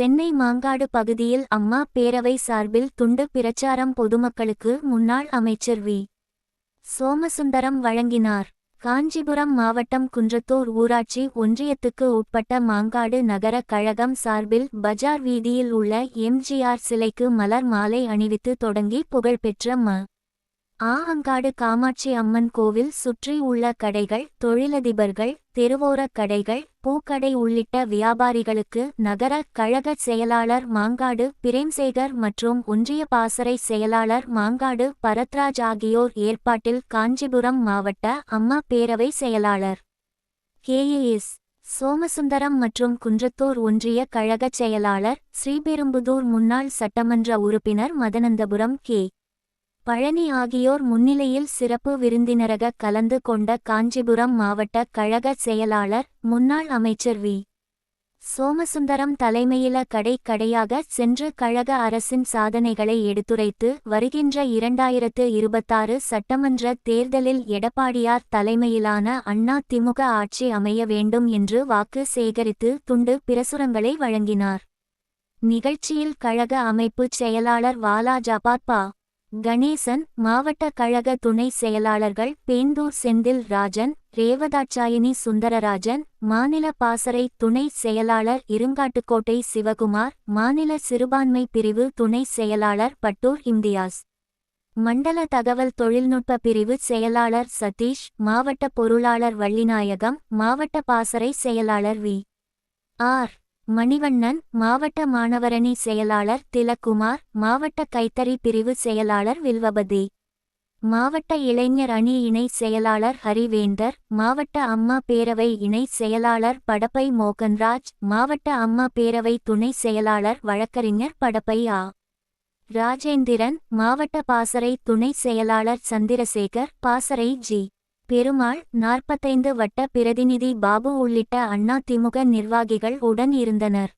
சென்னை மாங்காடு பகுதியில் அம்மா பேரவை சார்பில் துண்டு பிரச்சாரம் பொதுமக்களுக்கு முன்னாள் அமைச்சர் வி. சோமசுந்தரம் வழங்கினார். காஞ்சிபுரம் மாவட்டம் குன்றத்தூர் ஊராட்சி ஒன்றியத்துக்கு உட்பட்ட மாங்காடு நகர கழகம் சார்பில் பஜார் வீதியில் உள்ள எம்ஜிஆர் சிலைக்கு மலர் மாலை அணிவித்து தொடங்கி புகழ்பெற்ற ம. ஆஹங்காடு காமாட்சி அம்மன் கோவில் சுற்றி உள்ள கடைகள் தொழிலதிபர்கள் தெருவோரக் கடைகள் பூக்கடை உள்ளிட்ட வியாபாரிகளுக்கு நகர கழக செயலாளர் மாங்காடு பிரேம்சேகர் மற்றும் ஒன்றிய பாசறை செயலாளர் மாங்காடு பரத்ராஜ் ஆகியோர் ஏற்பாட்டில் காஞ்சிபுரம் மாவட்ட அம்மா பேரவை செயலாளர். கேஏஎஸ் சோமசுந்தரம் மற்றும் குன்றத்தூர் ஒன்றிய கழகச் செயலாளர் ஸ்ரீபெரும்புதூர் முன்னாள் சட்டமன்ற உறுப்பினர் மதனந்தபுரம் கே. பழனி ஆகியோர் முன்னிலையில் சிறப்பு விருந்தினரக கலந்து கொண்ட காஞ்சிபுரம் மாவட்ட கழக செயலாளர் முன்னாள் அமைச்சர் வி. சோமசுந்தரம் தலைமையில கடை கடையாக சென்று கழக அரசின் சாதனைகளை எடுத்துரைத்து வருகின்ற இரண்டாயிரத்து இருபத்தாறு சட்டமன்ற தேர்தலில் எடப்பாடியார் தலைமையிலான அண்ணா திமுக ஆட்சி அமைய வேண்டும் என்று வாக்கு சேகரித்து துண்டு பிரசுரங்களை வழங்கினார். நிகழ்ச்சியில் கழக அமைப்புச் செயலாளர் வாலா ஜபாத்பா கணேசன் மாவட்ட கழக துணை செயலாளர்கள் பேந்தூர் செந்தில் ராஜன் ரேவதாட்சாயினி சுந்தரராஜன் மாநில பாசறை துணை செயலாளர் இருங்காட்டுக்கோட்டை சிவகுமார் மாநில சிறுபான்மை பிரிவு துணை செயலாளர் பட்டூர் இம்தியாஸ். மண்டல தகவல் தொழில்நுட்ப பிரிவு செயலாளர் சதீஷ் மாவட்ட பொருளாளர் வள்ளிநாயகம் மாவட்ட பாசறை செயலாளர் வி. ஆர். மணிவண்ணன் மாவட்ட மாணவரணி செயலாளர் திலக்குமார் மாவட்ட கைத்தறி பிரிவு செயலாளர் வில்வபதி. மாவட்ட இளைஞர் அணி இணை செயலாளர் ஹரிவேந்தர் மாவட்ட அம்மா பேரவை இணை செயலாளர் படப்பை மோகன்ராஜ் மாவட்ட அம்மா பேரவை துணை செயலாளர் வழக்கறிஞர் படப்பை ஆ. ராஜேந்திரன் மாவட்ட பாசறை துணை செயலாளர் சந்திரசேகர் பாசறை ஜி. பெருமாள் நாற்பத்தைந்து வட்ட பிரதிநிதி பாபு உள்ளிட்ட அண்ணா திமுக நிர்வாகிகள் உடன் இருந்தனர்.